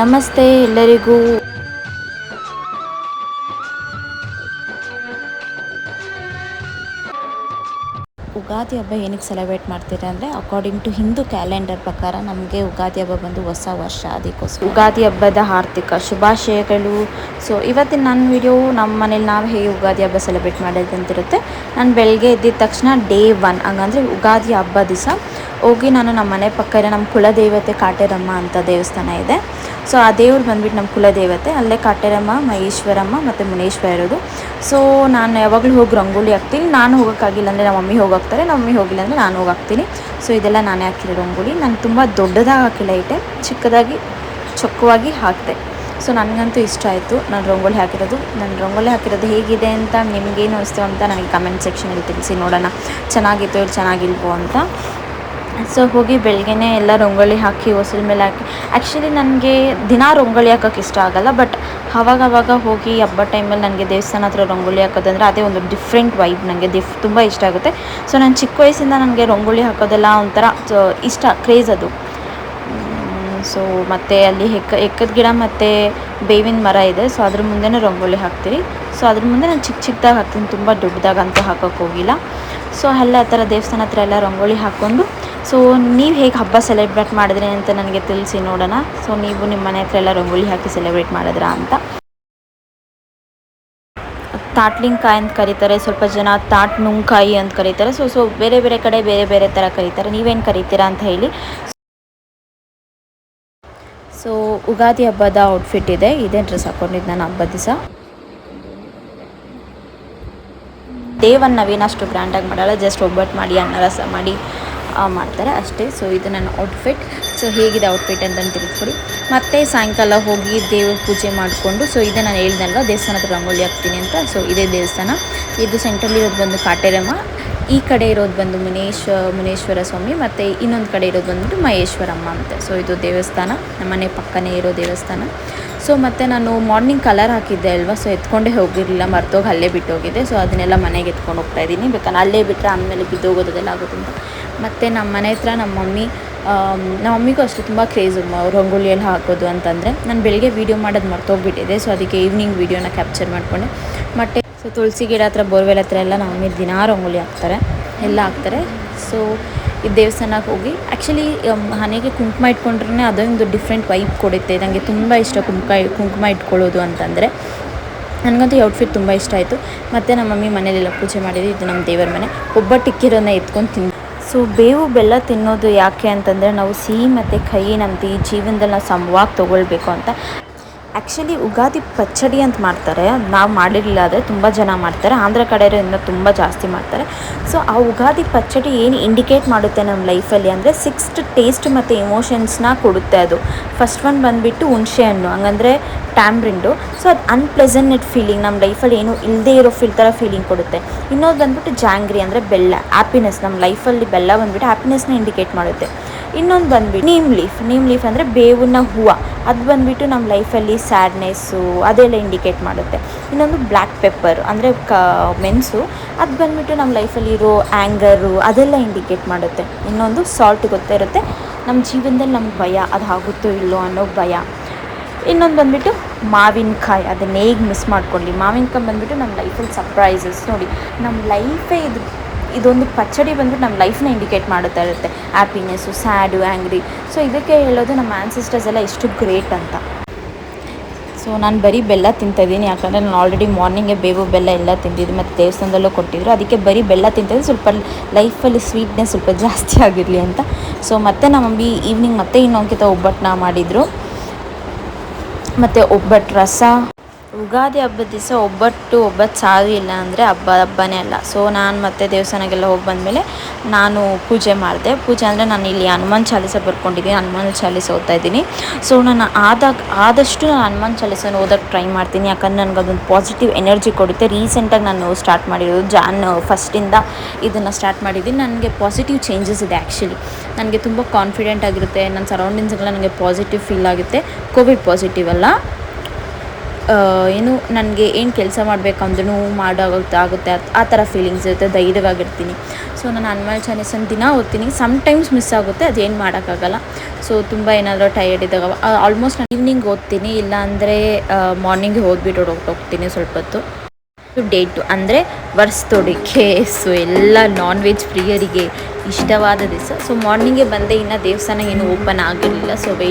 ನಮಸ್ತೆ ಎಲ್ಲರಿಗೂ. ಉಗಾದಿ ಹಬ್ಬ ಏನಕ್ಕೆ ಸೆಲೆಬ್ರೇಟ್ ಮಾಡ್ತೀರಾ ಅಂದರೆ ಅಕಾರ್ಡಿಂಗ್ ಟು ಹಿಂದೂ ಕ್ಯಾಲೆಂಡರ್ ಪ್ರಕಾರ ನಮಗೆ ಉಗಾದಿ ಹಬ್ಬ ಬಂದು ಹೊಸ ವರ್ಷ, ಅದಕ್ಕೋಸ್ಕರ. ಉಗಾದಿ ಹಬ್ಬದ ಆರ್ಥಿಕ ಶುಭಾಶಯಗಳು. ಸೊ ಇವತ್ತಿನ ನನ್ನ ವಿಡಿಯೋ ನಮ್ಮ ಮನೇಲಿ ನಾವು ಹೇಗೆ ಉಗಾದಿ ಹಬ್ಬ ಸೆಲೆಬ್ರೇಟ್ ಮಾಡೋದಂತಿರುತ್ತೆ. ನಾನು ಬೆಳಗ್ಗೆ ಎದ್ದಿದ ತಕ್ಷಣ ಡೇ ಒನ್ ಹಂಗಂದರೆ ಉಗಾದಿ ಹಬ್ಬ ದಿವಸ ಹೋಗಿ ನಾನು ನಮ್ಮ ಮನೆ ಪಕ್ಕ ಇರೋ ನಮ್ಮ ಕುಲದೇವತೆ ಕಾಟೇರಮ್ಮ ಅಂತ ದೇವಸ್ಥಾನ ಇದೆ. ಸೊ ಆ ದೇವ್ರು ಬಂದ್ಬಿಟ್ಟು ನಮ್ಮ ಕುಲದೇವತೆ, ಅಲ್ಲೇ ಕಾಟೇರಮ್ಮ, ಮಹೇಶ್ವರಮ್ಮ ಮತ್ತು ಮುನೇಶ್ವರ ಇರೋದು. ಸೊ ನಾನು ಯಾವಾಗಲೂ ಹೋಗಿ ರಂಗೋಲಿ ಹಾಕ್ತೀನಿ. ನಾನು ಹೋಗೋಕ್ಕಾಗಿಲ್ಲ ಅಂದರೆ ನಮ್ಮ ಮಮ್ಮಿ ಹೋಗಾಕ್ತಾರೆ ನಮ್ಮ ಮಮ್ಮಿ ಹೋಗಿಲ್ಲ ಅಂದರೆ ನಾನು ಹೋಗಾಕ್ತೀನಿ ಸೊ ಇದೆಲ್ಲ ನಾನೇ ಹಾಕಿರೋ ರಂಗೋಲಿ. ನಾನು ತುಂಬ ದೊಡ್ಡದಾಗಿ ಹಾಕಿಲ್ಲ ಐಟೆ, ಚಿಕ್ಕದಾಗಿ, ಚೊಕ್ಕವಾಗಿ ಹಾಕಿದೆ. ಸೊ ನನಗಂತೂ ಇಷ್ಟ ಆಯಿತು ನಾನು ರಂಗೋಲಿ ಹಾಕಿರೋದು. ನಾನು ರಂಗೋಲಿ ಹಾಕಿರೋದು ಹೇಗಿದೆ ಅಂತ ನಿಮಗೇನು ಅನಿಸ್ತು ಅಂತ ನನಗೆ ಕಮೆಂಟ್ ಸೆಕ್ಷನಲ್ಲಿ ತಿಳಿಸಿ ನೋಡೋಣ. ಚೆನ್ನಾಗಿತ್ತು ಇಲ್ಲಿ ಚೆನ್ನಾಗಿಲ್ವೋ ಅಂತ. ಸೊ ಹೋಗಿ ಬೆಳಗ್ಗೆನೇ ಎಲ್ಲ ರಂಗೋಲಿ ಹಾಕಿ, ಹೊಸಲ್ ಮೇಲೆ ಹಾಕಿ. ಆ್ಯಕ್ಚುಲಿ ನನಗೆ ದಿನ ರಂಗೋಲಿ ಹಾಕೋಕೆ ಇಷ್ಟ ಆಗಲ್ಲ ಬಟ್ ಅವಾಗ ಹೋಗಿ ಹಬ್ಬ ಟೈಮಲ್ಲಿ ನನಗೆ ದೇವಸ್ಥಾನ ಹತ್ರ ರಂಗೋಲಿ ಹಾಕೋದಂದ್ರೆ ಅದೇ ಒಂದು ಡಿಫ್ರೆಂಟ್ ವೈಬ್ ನನಗೆ ದಿಫ್ ತುಂಬ ಇಷ್ಟ ಆಗುತ್ತೆ. ಸೊ ನಾನು ಚಿಕ್ಕ ವಯಸ್ಸಿಂದ ನನಗೆ ರಂಗೋಲಿ ಹಾಕೋದೆಲ್ಲ ಒಂಥರ, ಸೊ ಇಷ್ಟ ಕ್ರೇಜ್ ಅದು. ಸೊ ಮತ್ತು ಅಲ್ಲಿ ಹೆಕ್ಕ ಎಕ್ಕದ ಗಿಡ ಮತ್ತು ಬೇವಿನ ಮರ ಇದೆ ಸೊ ಅದ್ರ ಮುಂದೆನೇ ರಂಗೋಲಿ ಹಾಕ್ತೀರಿ. ಸೊ ಅದ್ರ ಮುಂದೆ ನಾನು ಚಿಕ್ಕ ಚಿಕ್ಕದಾಗಿ ಹಾಕ್ತೀನಿ, ತುಂಬ ದೊಡ್ಡದಾಗಂತೂ ಹಾಕೋಕ್ಕೆ ಹೋಗಿಲ್ಲ. ಸೊ ಅಲ್ಲೇ ಆ ಥರ ದೇವಸ್ಥಾನ ಹತ್ರ ಎಲ್ಲ ರಂಗೋಲಿ ಹಾಕ್ಕೊಂಡು ಸೊ ನೀವು ಹೇಗೆ ಹಬ್ಬ ಸೆಲೆಬ್ರೇಟ್ ಮಾಡಿದ್ರಿ ಅಂತ ನನಗೆ ತಿಳಿಸಿ ನೋಡೋಣ. ಸೊ ನೀವು ನಿಮ್ಮ ಮನೆ ಹತ್ರ ಎಲ್ಲ ರಂಗೋಲಿ ಹಾಕಿ ಸೆಲೆಬ್ರೇಟ್ ಮಾಡಿದ್ರಾ ಅಂತ. ತಾಟ್ಲಿಂಗ್ಕಾಯಿ ಅಂತ ಕರೀತಾರೆ, ಸ್ವಲ್ಪ ಜನ ತಾಟ್ ನುಂಗ್ಕಾಯಿ ಅಂತ ಕರೀತಾರೆ. ಸೊ ಸೊ ಬೇರೆ ಬೇರೆ ಕಡೆ ಬೇರೆ ಬೇರೆ ಥರ ಕರೀತಾರೆ. ನೀವೇನು ಕರೀತೀರಾ ಅಂತ ಹೇಳಿ. ಸೊ ಉಗಾದಿ ಹಬ್ಬದ ಔಟ್ಫಿಟ್ ಇದೆ. ಇದೇ ಡ್ರೆಸ್ ಹಾಕೊಂಡಿದ್ದು ನಾನು ಹಬ್ಬದ ದಿವಸ. ದೇವನ್ನ ನಾವೇನಷ್ಟು ಗ್ರ್ಯಾಂಡಾಗಿ ಮಾಡಲ್ಲ ಜಸ್ಟ್ ಒಬ್ಬಟ್ಟು ಮಾಡಿ, ಅನ್ನ ರಸ ಮಾಡಿ ಮಾಡ್ತಾರೆ ಅಷ್ಟೇ. ಸೊ ಇದು ನನ್ನ ಔಟ್ಫಿಟ್ ಸೊ ಹೇಗಿದೆ ಔಟ್ಫಿಟ್ ಅಂತ ತಿಳ್ಕೊಡಿ ಮತ್ತೆ ಸಾಯಂಕಾಲ ಹೋಗಿ ದೇವ್ರ ಪೂಜೆ ಮಾಡಿಕೊಂಡು ಸೊ ಇದೇ ನಾನು ಹೇಳ್ದಲ್ವ ದೇವಸ್ಥಾನದ ರಂಗೋಲಿ ಹಾಕ್ತೀನಿ ಅಂತ. ಸೊ ಇದೇ ದೇವಸ್ಥಾನ. ಇದು ಸೆಂಟ್ರಲ್ಲಿ ಇರೋದು ಬಂದು ಕಾಟೇರಮ್ಮ. ಈ ಕಡೆ ಇರೋದು ಬಂದು ಮುನೇಶ್, ಮುನೇಶ್ವರ ಸ್ವಾಮಿ, ಮತ್ತು ಇನ್ನೊಂದು ಕಡೆ ಇರೋದು ಬಂದುಬಿಟ್ಟು ಮಹೇಶ್ವರಮ್ಮ ಅಂತ. ಸೊ ಇದು ದೇವಸ್ಥಾನ. ನಮ್ಮ ಮನೆ ಪಕ್ಕನೇ ಇರೋ ದೇವಸ್ಥಾನ. ಸೊ ಮತ್ತು ನಾನು ಮಾರ್ನಿಂಗ್ ಕಲರ್ ಹಾಕಿದ್ದೆ ಅಲ್ವಾ ಸೊ ಎತ್ಕೊಂಡೇ ಹೋಗಿರಲಿಲ್ಲ. ಮರ್ತೋಗಿ ಅಲ್ಲೇ ಬಿಟ್ಟು ಹೋಗಿದ್ದೆ ಸೊ ಅದನ್ನೆಲ್ಲ ಮನೆಗೆ ಎತ್ಕೊಂಡು ಹೋಗ್ತಾ ಇದ್ದೀನಿ. ಬೇಕಾದ್ರೆ ಅಲ್ಲೇ ಬಿಟ್ಟರೆ ಆಮೇಲೆ ಬಿದ್ದೋಗೋದೆಲ್ಲ ಆಗುತ್ತೆ ಮತ್ತು ನಮ್ಮ ಮನೆ ಹತ್ರ ನಮ್ಮ ಮಮ್ಮಿ ನಮ್ಮ ಮಮ್ಮಿಗೂ ಅಷ್ಟೇ ತುಂಬ ಕ್ರೇಜು ರಂಗೋಲಿ ಎಲ್ಲ ಹಾಕೋದು ಅಂತಂದರೆ. ನಾನು ಬೆಳಿಗ್ಗೆ ವೀಡಿಯೋ ಮಾಡೋದು ಮರ್ತೋಗ್ಬಿಟ್ಟಿದೆ ಸೊ ಅದಕ್ಕೆ ಈವ್ನಿಂಗ್ ವೀಡಿಯೋನ ಕ್ಯಾಪ್ಚರ್ ಮಾಡಿಕೊಂಡೆ. ಮತ್ತು ಸೊ ತುಳಸಿ ಗಿಡ ಹತ್ರ, ಬೋರ್ವೆಲ್ ಹತ್ರ ಎಲ್ಲ ನಮ್ಮ ಮಮ್ಮಿ ದಿನಾ ರಂಗೋಲಿ ಹಾಕ್ತಾರೆ, ಎಲ್ಲ ಹಾಕ್ತಾರೆ. ಸೊ ಈ ದೇವಸ್ಥಾನಕ್ಕೆ ಹೋಗಿ ಆ್ಯಕ್ಚುಲಿ ಮನೆಗೆ ಕುಂಕುಮ ಇಟ್ಕೊಂಡ್ರೆ ಅದೊಂದು ಡಿಫ್ರೆಂಟ್ ವೈಬ್ ಕೊಡುತ್ತೆ. ನನಗೆ ತುಂಬ ಇಷ್ಟ ಕುಂಕುಮ ಕುಂಕುಮ ಇಟ್ಕೊಳ್ಳೋದು ಅಂತಂದರೆ. ನನಗಂತೂ ಈ ಔಟ್ಫಿಟ್ ತುಂಬ ಇಷ್ಟ ಆಯಿತು. ಮತ್ತು ನಮ್ಮ ಮಮ್ಮಿ ಮನೇಲೆಲ್ಲ ಪೂಜೆ ಮಾಡಿದ್ವಿ ಇದು ನಮ್ಮ ದೇವರ ಮನೆ. ಒಬ್ಬಟ್ಟಿಕ್ಕಿರೋನ್ನ ಎತ್ಕೊಂಡು ತಿಂದು ಸೊ ಬೇವು ಬೆಲ್ಲ ತಿನ್ನೋದು ಯಾಕೆ ಅಂತಂದರೆ ನಾವು ಸಿಹಿ ಮತ್ತು ಕಹಿ ನಮ್ಮದು ಈ ಜೀವನದಲ್ಲಿ ನಾವು ಸಮವಾಗಿ ತೊಗೊಳ್ಬೇಕು ಅಂತ. ಆ್ಯಕ್ಚುಲಿ ಉಗಾದಿ ಪಚ್ಚಡಿ ಅಂತ ಮಾಡ್ತಾರೆ. ನಾವು ಮಾಡಿರಲಿಲ್ಲ ಆದರೆ ತುಂಬ ಜನ ಮಾಡ್ತಾರೆ. ಆಂಧ್ರ ಕಡೆಯಿಂದ ತುಂಬ ಜಾಸ್ತಿ ಮಾಡ್ತಾರೆ. ಸೊ ಆ ಉಗಾದಿ ಪಚ್ಚಡಿ ಏನು ಇಂಡಿಕೇಟ್ ಮಾಡುತ್ತೆ ನಮ್ಮ ಲೈಫಲ್ಲಿ ಅಂದರೆ ಸಿಕ್ಸ್ತ್ ಟೇಸ್ಟ್ ಮತ್ತು ಇಮೋಷನ್ಸ್ನ ಕೊಡುತ್ತೆ ಅದು. ಫಸ್ಟ್ ಒನ್ ಬಂದುಬಿಟ್ಟು ಹುಣಸೆ ಹಣ್ಣು, ಹಂಗಂದರೆ ಟ್ಯಾಮ್ರಿಂಡು ಸೊ ಅದು ಅನ್ಪ್ಲೆಸೆಂಟ್ ಫೀಲಿಂಗ್ ನಮ್ಮ ಲೈಫಲ್ಲಿ ಏನು ಇಲ್ಲದೇ ಇರೋ ಫೀಲ್ ಥರ ಫೀಲಿಂಗ್ ಕೊಡುತ್ತೆ. ಇನ್ನೊಂದು ಬಂದ್ಬಿಟ್ಟು ಜಾಂಗ್ರಿ ಅಂದರೆ ಬೆಲ್ಲ ಹ್ಯಾಪಿನೆಸ್ ನಮ್ಮ ಲೈಫಲ್ಲಿ ಬೆಲ್ಲ ಬಂದುಬಿಟ್ಟು ಹ್ಯಾಪಿನೆಸ್ನ ಇಂಡಿಕೇಟ್ ಮಾಡುತ್ತೆ. ಇನ್ನೊಂದು ಬಂದ್ಬಿಟ್ಟು ನೀಮ್ ಲೀಫ್ ನೀಮ್ ಲೀಫ್ ಅಂದರೆ ಬೇವಿನ ಹೂವು. ಅದು ಬಂದುಬಿಟ್ಟು ನಮ್ಮ ಲೈಫಲ್ಲಿ ಸ್ಯಾಡ್ನೆಸ್ಸು ಅದೆಲ್ಲ ಇಂಡಿಕೇಟ್ ಮಾಡುತ್ತೆ. ಇನ್ನೊಂದು ಬ್ಲ್ಯಾಕ್ ಪೆಪ್ಪರ್, ಅಂದರೆ ಕ ಮೆಣಸು ಅದು ಬಂದುಬಿಟ್ಟು ನಮ್ಮ ಲೈಫಲ್ಲಿರೋ ಆ್ಯಂಗರು ಅದೆಲ್ಲ ಇಂಡಿಕೇಟ್ ಮಾಡುತ್ತೆ. ಇನ್ನೊಂದು ಸಾಲ್ಟ್ ಗೊತ್ತೇ ಇರುತ್ತೆ ನಮ್ಮ ಜೀವನದಲ್ಲಿ ನಮ್ಗೆ ಭಯ, ಅದು ಆಗುತ್ತೋ ಇಲ್ಲೋ ಅನ್ನೋ ಭಯ. ಇನ್ನೊಂದು ಬಂದುಬಿಟ್ಟು ಮಾವಿನಕಾಯಿ, ಅದನ್ನ ಹೇಗೆ ಮಿಸ್ ಮಾಡ್ಕೊಳ್ಳಿ ಮಾವಿನಕಾಯಿ ಬಂದುಬಿಟ್ಟು ನಮ್ಮ ಲೈಫಲ್ಲಿ ಸರ್ಪ್ರೈಸಸ್ ನೋಡಿ ನಮ್ಮ ಲೈಫೇ ಇದು, ಇದೊಂದು ಪಚ್ಚಡಿ ಬಂದು ನಮ್ಮ ಲೈಫ್ನ ಇಂಡಿಕೇಟ್ ಮಾಡುತ್ತಾ ಇರುತ್ತೆ. ಹ್ಯಾಪಿನೆಸ್ಸು, ಸ್ಯಾಡು ಆ್ಯಂಗ್ರಿ ಸೊ ಇದಕ್ಕೆ ಹೇಳೋದು ನಮ್ಮ ಆ್ಯನ್ಸಿಸ್ಟರ್ಸ್ ಎಲ್ಲ ಎಷ್ಟು ಗ್ರೇಟ್ ಅಂತ. ಸೊ ನಾನು ಬರೀ ಬೆಲ್ಲ ತಿಂತಾಯಿದ್ದೀನಿ ಯಾಕಂದರೆ ನಾನು ಆಲ್ರೆಡಿ ಮಾರ್ನಿಂಗೇ ಬೇವು ಬೆಲ್ಲ ಎಲ್ಲ ತಿಂದಿದ್ದು ಮತ್ತು ದೇವಸ್ಥಾನದಲ್ಲೂ ಕೊಟ್ಟಿದ್ರು. ಅದಕ್ಕೆ ಬರೀ ಬೆಲ್ಲ ತಿಂತಿದ್ದು ಸ್ವಲ್ಪ ಲೈಫಲ್ಲಿ ಸ್ವೀಟ್ನೆಸ್ ಸ್ವಲ್ಪ ಜಾಸ್ತಿ ಆಗಿರಲಿ ಅಂತ. ಸೊ ಮತ್ತೆ ನಮ್ಮ ಈವ್ನಿಂಗ್ ಮತ್ತೆ ಇನ್ನೊಂಕಿತ ಒಬ್ಬಟ್ಟನ್ನ ಮಾಡಿದರು. ಮತ್ತು ಒಬ್ಬಟ್ಟು ರಸ. ಯುಗಾದಿ ಹಬ್ಬದ ದಿವಸ ಒಬ್ಬಟ್ಟು ಒಬ್ಬಟ್ಟು ಸಾರು ಇಲ್ಲ ಅಂದರೆ ಹಬ್ಬ, ಹಬ್ಬನೇ ಅಲ್ಲ. ಸೊ ನಾನು ಮತ್ತೆ ದೇವಸ್ಥಾನಕ್ಕೆಲ್ಲ ಹೋಗಿ ಬಂದಮೇಲೆ ನಾನು ಪೂಜೆ ಮಾಡಿದೆ. ಪೂಜೆ ಅಂದರೆ ನಾನು ಇಲ್ಲಿ ಹನುಮಾನ್ ಚಾಲಿಸ ಬರ್ಕೊಂಡಿದ್ದೀನಿ. ಹನುಮಾನ್ ಚಾಲೀಸ ಓದ್ತಾ ಇದ್ದೀನಿ. ಸೊ ನಾನು ಆದಾಗ, ಆದಷ್ಟು ನಾನು ಹನುಮಾನ್ ಚಾಲೀಸನ ಓದೋಕ್ಕೆ ಟ್ರೈ ಮಾಡ್ತೀನಿ. ಯಾಕಂದ್ರೆ ನನಗೆ ಅದೊಂದು ಪಾಸಿಟಿವ್ ಎನರ್ಜಿ ಕೊಡುತ್ತೆ. ರೀಸೆಂಟಾಗಿ ನಾನು ಸ್ಟಾರ್ಟ್ ಮಾಡಿರೋದು ಜಾನ್ ಫಸ್ಟಿಂದ ಇದನ್ನು ಸ್ಟಾರ್ಟ್ ಮಾಡಿದ್ದೀನಿ. ನನಗೆ ಪಾಸಿಟಿವ್ ಚೇಂಜಸ್ ಇದೆ ಆ್ಯಕ್ಚುಲಿ ನನಗೆ ತುಂಬ ಕಾನ್ಫಿಡೆಂಟ್ ಆಗಿರುತ್ತೆ. ನನ್ನ ಸರೌಂಡಿಂಗ್ಸ್ಗೆಲ್ಲ ನನಗೆ ಪಾಸಿಟಿವ್ ಫೀಲ್ ಆಗುತ್ತೆ. ಕೋವಿಡ್ ಪಾಸಿಟಿವ್ ಅಲ್ಲ. ಏನು, ನನಗೆ ಏನು ಕೆಲಸ ಮಾಡಬೇಕಂದ್ರೂ ಮಾಡೋಗುತ್ತೆ ಆಗುತ್ತೆ ಆ- ಥರ ಫೀಲಿಂಗ್ಸ್ ಇರುತ್ತೆ, ಧೈರ್ಯವಾಗಿರ್ತೀನಿ. ಸೊ ನಾನು ಅನ್ಮಲ್ ಚಾನೆಸನ್ನು ದಿನ ಓದ್ತೀನಿ. ಸಮ್ಟೈಮ್ಸ್ ಮಿಸ್ ಆಗುತ್ತೆ ಅದೇನು ಮಾಡೋಕ್ಕಾಗಲ್ಲ. ಸೊ ತುಂಬ ಏನಾದರೂ ಟಯರ್ಡ್ ಇದ್ದಾಗ ಆಲ್ಮೋಸ್ಟ್ ನಾನು ಈವ್ನಿಂಗ್ ಓದ್ತೀನಿ. ಇಲ್ಲಾಂದರೆ ಮಾರ್ನಿಂಗ್ ಓದ್ಬಿಟ್ಟು ಹೊರಟೋಗ್ತೀನಿ ಸ್ವಲ್ಪ ಹೊತ್ತು ಡೇಟು ಅಂದರೆ ವರ್ಷದೊಡಿಕೆ ಸೊ ಎಲ್ಲ ನಾನ್ ವೆಜ್ ಪ್ರಿಯರಿಗೆ ಇಷ್ಟವಾದ ದಿವಸ. ಸೊ ಮಾರ್ನಿಂಗೇ ಬಂದೆ ಇನ್ನು ದೇವಸ್ಥಾನ ಏನು ಓಪನ್ ಆಗಿರಲಿಲ್ಲ. So weight